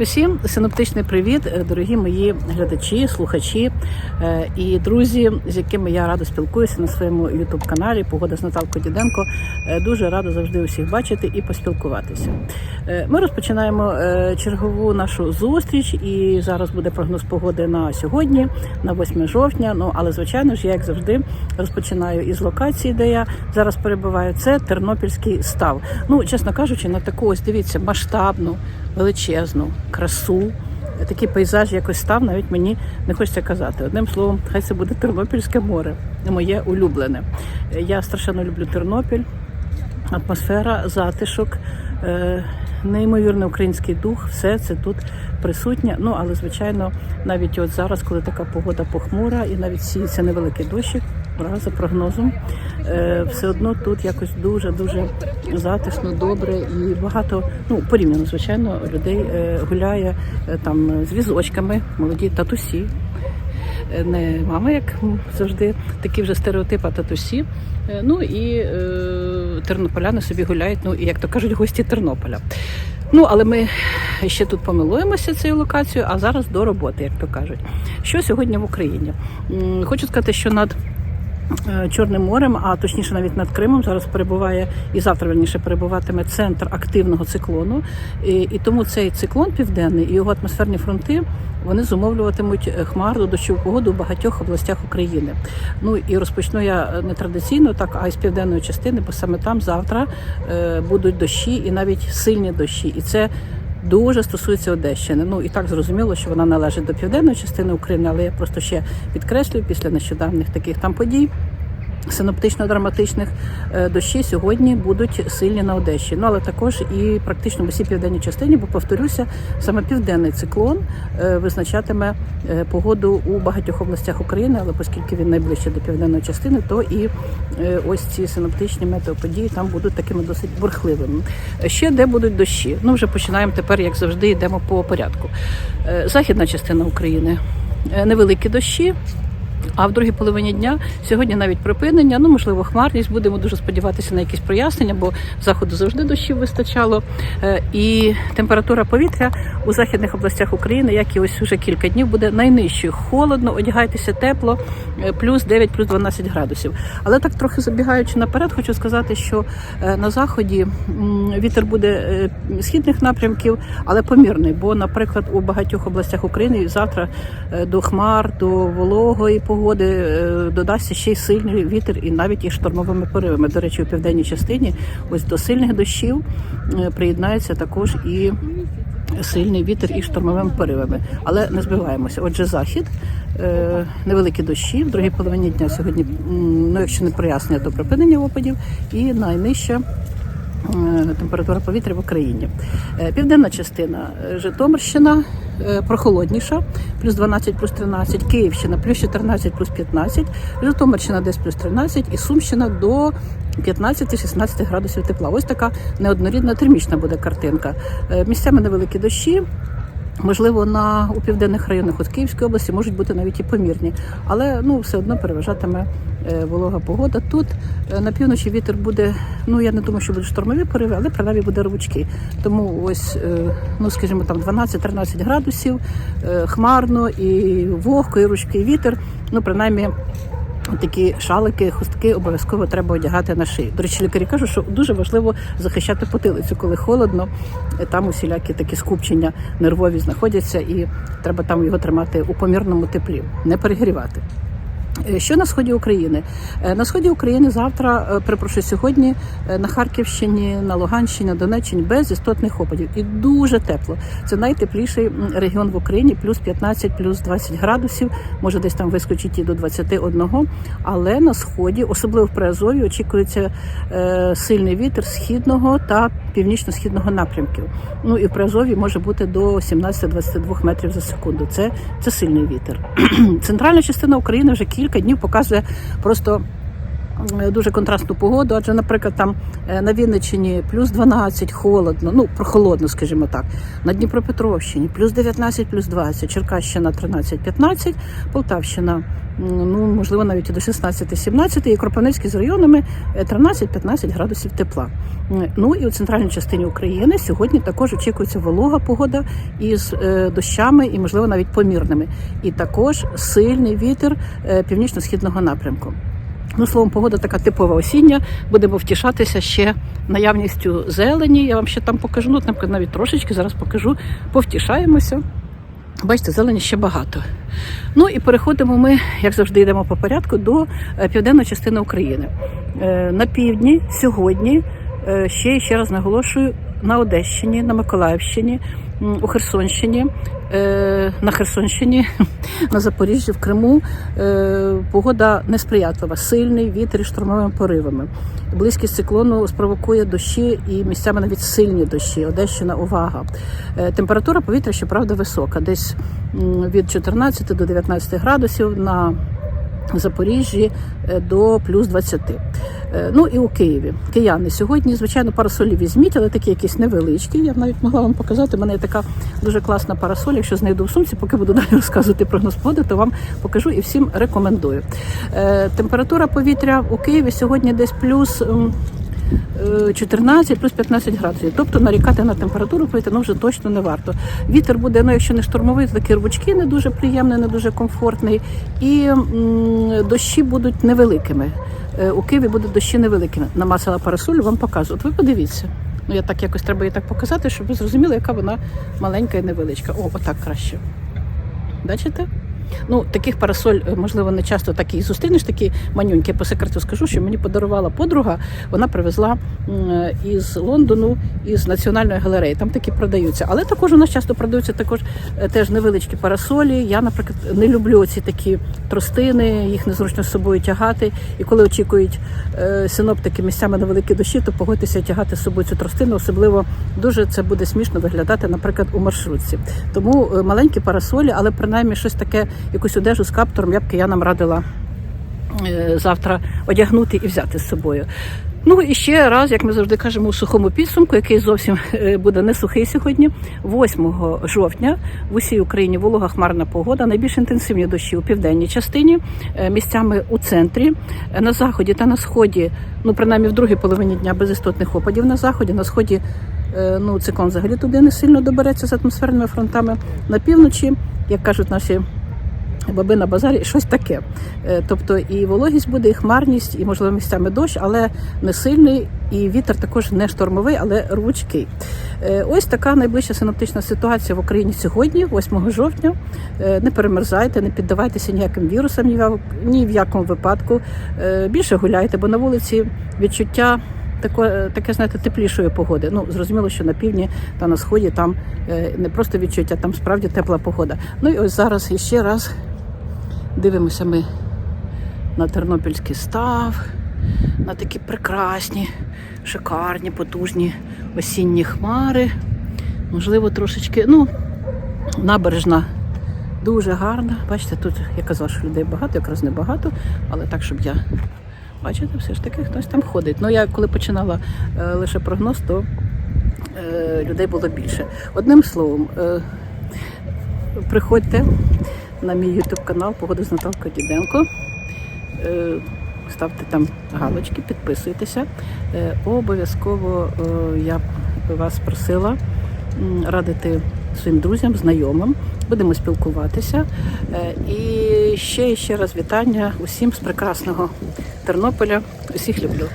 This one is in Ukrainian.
Усім синоптичний привіт, е, дорогі мої глядачі, слухачі е, і друзі, з якими я радо спілкуюся на своєму youtube каналі Погода з Наталкою Діденко. Е, Дуже рада завжди усіх бачити і поспілкуватися. Ми розпочинаємо чергову нашу зустріч, і зараз буде прогноз погоди на сьогодні, на 8 жовтня. Ну але звичайно ж, я як завжди розпочинаю із локації, де я зараз перебуваю. Це Тернопільський став. Ну, чесно кажучи, на таку ось дивіться масштабну величезну красу. Такий пейзаж якось став, навіть мені не хочеться казати. Одним словом, хай це буде Тернопільське море, моє улюблене. Я страшенно люблю Тернопіль, атмосфера, затишок, е, неймовірний український дух, все це тут присутнє. Ну але звичайно, навіть от зараз, коли така погода похмура, і навіть сіється невеликий дощик, за прогнозом, е, все одно тут якось дуже дуже затишно, добре і багато, ну порівняно, звичайно, людей е, гуляє е, там з візочками, молоді татусі. Не мами, як завжди, такі вже стереотипи, татусі. Ну і е, тернополяни собі гуляють, ну і як то кажуть, гості Тернополя. Ну, але ми ще тут помилуємося цією локацією, а зараз до роботи, як то кажуть. Що сьогодні в Україні? Хочу сказати, що над Чорним морем, а точніше навіть над Кримом, зараз перебуває і завтра верніше перебуватиме центр активного циклону. І, і тому цей циклон південний і його атмосферні фронти вони зумовлюватимуть е, хмарну дощову погоду в багатьох областях України. Ну і розпочну я е, не традиційно, так а із південної частини, бо саме там завтра е, будуть дощі і навіть сильні дощі. І це Дуже стосується Одещини. Ну і так зрозуміло, що вона належить до південної частини України, але я просто ще підкреслюю після нещодавних таких там подій. Синоптично-драматичних е, дощі сьогодні будуть сильні на Одещі. Ну але також і практично в усій південній частині, бо повторюся, саме південний циклон е, визначатиме е, погоду у багатьох областях України, але оскільки він найближче до південної частини, то і ось ці синоптичні метеоподії там будуть такими досить бурхливими. Ще де будуть дощі? Ну вже починаємо тепер, як завжди, йдемо по порядку. Західна частина України невеликі дощі. А в другій половині дня сьогодні навіть припинення, ну можливо, хмарність. Будемо дуже сподіватися на якісь прояснення, бо заходу завжди дощів вистачало. Е, І температура повітря у західних областях України, як і ось уже кілька днів, буде найнижчою. Холодно, одягайтеся тепло, е, плюс 9, плюс 12 градусів. Але так трохи забігаючи наперед, хочу сказати, що е, на заході вітер буде східних напрямків, але помірний. Бо, наприклад, у багатьох областях України завтра до хмар, до вологої погоди е, додасться ще й сильний вітер і навіть і штормовими поривами. До речі, у південній частині ось до сильних дощів е, приєднається також і сильний вітер і штормовими поривами. Але не збиваємося. Отже, захід, е, невеликі дощі в другій половині дня сьогодні, ну якщо не прояснення, то припинення опадів і найнижча температура повітря в Україні. Е, Південна частина е, Житомирщина е, прохолодніша, плюс 12, плюс 13, Київщина плюс 14, плюс 15, Житомирщина десь плюс 13 і Сумщина до 15-16 градусів тепла. Ось така неоднорідна термічна буде картинка. Е, Місцями невеликі дощі. Можливо, на у південних районах от Київської області можуть бути навіть і помірні, але ну все одно переважатиме е, волога погода. Тут е, на півночі вітер буде. Ну я не думаю, що будуть штормові пориви, але принаймні буде рвучки. Тому ось, е, ну скажімо, там 12-13 градусів, хмарно і вогко, і ручкий вітер. Ну принаймні. Такі шалики, хустки обов'язково треба одягати на шию. До речі, лікарі кажуть, що дуже важливо захищати потилицю, коли холодно. Там усілякі такі скупчення нервові знаходяться, і треба там його тримати у помірному теплі, не перегрівати. Е, Що на сході України? Е, На сході України завтра, е, перепрошую, сьогодні на Харківщині, на Луганщині, на Донеччині без істотних опадів і дуже тепло. Це найтепліший регіон в Україні, плюс 15, плюс 20 градусів. Може десь там вискочить і до 21. Але на сході, особливо в Приазові, очікується сильний вітер східного та північно-східного напрямків. Ну і в Приазові може бути до 17-22 метрів за секунду. Це, це сильний вітер. Центральна частина України вже кілька днів показує просто дуже контрастну погоду, адже, наприклад, там е, на Вінниччині плюс 12, холодно, ну прохолодно, скажімо так. На Дніпропетровщині плюс 19, плюс 20, Черкащина 13-15, Полтавщина, ну можливо, навіть і до 16-17, і Кропивницький з районами е, 13-15 градусів тепла. Ну і у центральній частині України сьогодні також очікується волога погода із е, дощами і, можливо, навіть помірними. І також сильний вітер е, північно-східного напрямку. Ну, словом, погода така типова осіння. Будемо втішатися ще наявністю зелені. Я вам ще там покажу, ну там навіть трошечки зараз покажу. Повтішаємося. Бачите, зелені ще багато. Ну і переходимо ми, як завжди, йдемо по порядку до е, південної частини України. Е, На півдні сьогодні е, ще ще раз наголошую на Одещині, на Миколаївщині, у Херсонщині, на Херсонщині, на Запоріжжі, в Криму е, погода несприятлива, сильний вітер і штормовими поривами. Близькість циклону спровокує дощі і місцями навіть сильні дощі. Одещина, увага. Е, Температура повітря, щоправда, висока, десь від 14 до 19 градусів на Запоріжжі е, до плюс 20. Е, Ну і у Києві. Кияни сьогодні, звичайно, парасолі візьміть, але такі якісь невеличкі. Я навіть могла вам показати. У мене є така дуже класна парасоль. Якщо знайду в сумці, поки буду далі розказувати прогноз погоди, то вам покажу і всім рекомендую. Е, Температура повітря у Києві сьогодні десь плюс. е, 14 плюс 15 градусів. Тобто нарікати на температуру повітря ну, вже точно не варто. Вітер буде, ну якщо не штормовий, то такі рвучки не дуже приємний, не дуже комфортний. І м, дощі будуть невеликими. Е, У Києві будуть дощі невеликі. Намасила парасоль, вам показую. От ви подивіться. Ну я так якось треба її так показати, щоб ви зрозуміли, яка вона маленька і невеличка. О, отак краще. Бачите? Ну, таких парасоль, е, можливо, не часто так і зустрінеш, такі манюнькі. По секрету скажу, що мені подарувала подруга. Вона привезла е, із Лондону, із національної галереї. Там такі продаються. Але також у нас часто продаються також е, теж невеличкі парасолі. Я, наприклад, не люблю ці такі тростини, їх незручно з собою тягати. І коли очікують синоптики місцями на великі дощі, то погодьтеся тягати з собою цю тростину. Особливо дуже це буде смішно виглядати, наприклад, у маршрутці. Тому маленькі парасолі, але принаймні щось таке, якусь одежу з каптуром, я б киянам радила е, завтра одягнути і взяти з собою. Ну і ще раз, як ми завжди кажемо, у сухому підсумку, який зовсім е, буде не сухий сьогодні, 8 жовтня в усій Україні волога хмарна погода, найбільш інтенсивні дощі у південній частині, е, місцями у центрі, на заході та на сході, ну принаймні в другій половині дня без істотних опадів на заході, на сході. Ну, циклон взагалі туди не сильно добереться з атмосферними фронтами. На півночі, як кажуть наші баби на базарі, щось таке. Е, Тобто і вологість буде, і хмарність, і можливо місцями дощ, але не сильний, і вітер також не штормовий, але рвучкий. Е, Ось така найближча синоптична ситуація в Україні сьогодні, 8 жовтня. Е, Не перемерзайте, не піддавайтеся ніяким вірусам ні в- якому випадку. Більше гуляйте, бо на вулиці відчуття. Таке, таке, знаєте, теплішої погоди. Ну, зрозуміло, що на півдні та на сході там не просто відчуття, там справді тепла погода. Ну і ось зараз іще раз дивимося ми на Тернопільський став, на такі прекрасні, шикарні, потужні осінні хмари. Можливо, трошечки, ну, набережна дуже гарна. Бачите, тут я казала, що людей багато, якраз не багато, але так, щоб я. Бачите, все ж таки хтось там ходить. Ну, я коли починала е, лише прогноз, то е, людей було більше. Одним словом, е, приходьте на мій YouTube канал Погода з Наталкою Діденко. Е, Ставте там галочки, підписуйтеся. Е, Обов'язково е, я вас просила радити своїм друзям, знайомим. Будемо спілкуватися. І ще ще раз вітання усім з прекрасного Тернополя. Усіх люблю.